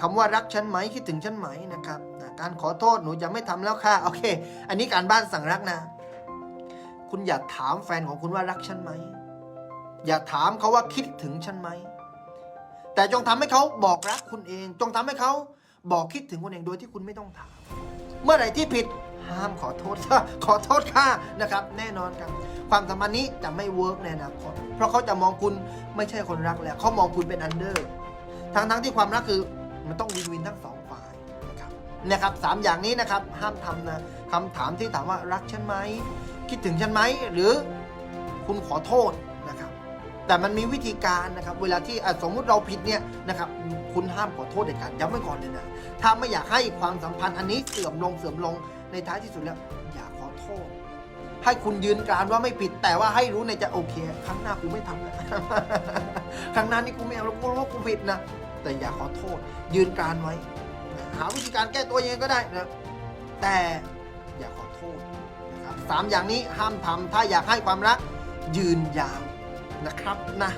คำว่ารักฉันไหมคิดถึงฉันไหมนะครับนะการขอโทษหนูจะไม่ทำแล้วค่ะโอเค อันนี้การบ้านสั่งรักนะ คุณอย่าถามแฟนของคุณว่ารักฉันไหมอย่าถามเขาว่าคิดถึงฉันไหมแต่จงทำให้เขาบอกรักคุณเอง จงทำให้เขาบอกคิดถึงคุณเองโดยที่คุณไม่ต้องถาม เมื่อไหร่ที่ผิดห้ามขอโทษค่ะขอโทษค่ะนะครับ แน่นอนครับ ความสัมพันธ์นี้จะไม่เวิร์กในอนาคตเพราะเขาจะมองคุณไม่ใช่คนรักแล้วเขามองคุณเป็นอันเดอร์ทั้งทั้งๆที่ความรักคือ มันต้องวินวินทั้งสองฝ่ายนะครับนะครับสามอย่างนี้นะครับห้ามทำนะคำถามที่ถามว่ารักฉันไหมคิดถึงฉันไหมหรือคุณขอโทษนะครับแต่มันมีวิธีการนะครับเวลาที่อะสมมุติเราผิดเนี่ยนะครับคุณห้ามขอโทษเด็ดขาดย้ำไว้ก่อนเลยนะถ้าไม่อยากให้ความสัมพันธ์อันนี้เสื่อมลงเสื่อมลงในท้ายที่สุดแล้วอย่าขอโทษ ให้คุณยืนกรานว่าไม่ผิดแต่ว่าให้รู้ในใจโอเค ครั้งหน้ากูไม่ทำแล้วครั้งหน้านี่กูไม่เอาแล้วกูรู้ว่ากูผิดนะ แต่อย่าขอโทษ ยืนการไว้ หาวิธีการแก้ตัวยังไงก็ได้นะแต่อย่าขอโทษนะครับสามอย่างนี้ห้ามทำถ้าอยากให้ความรักยืนยาวนะครับนะ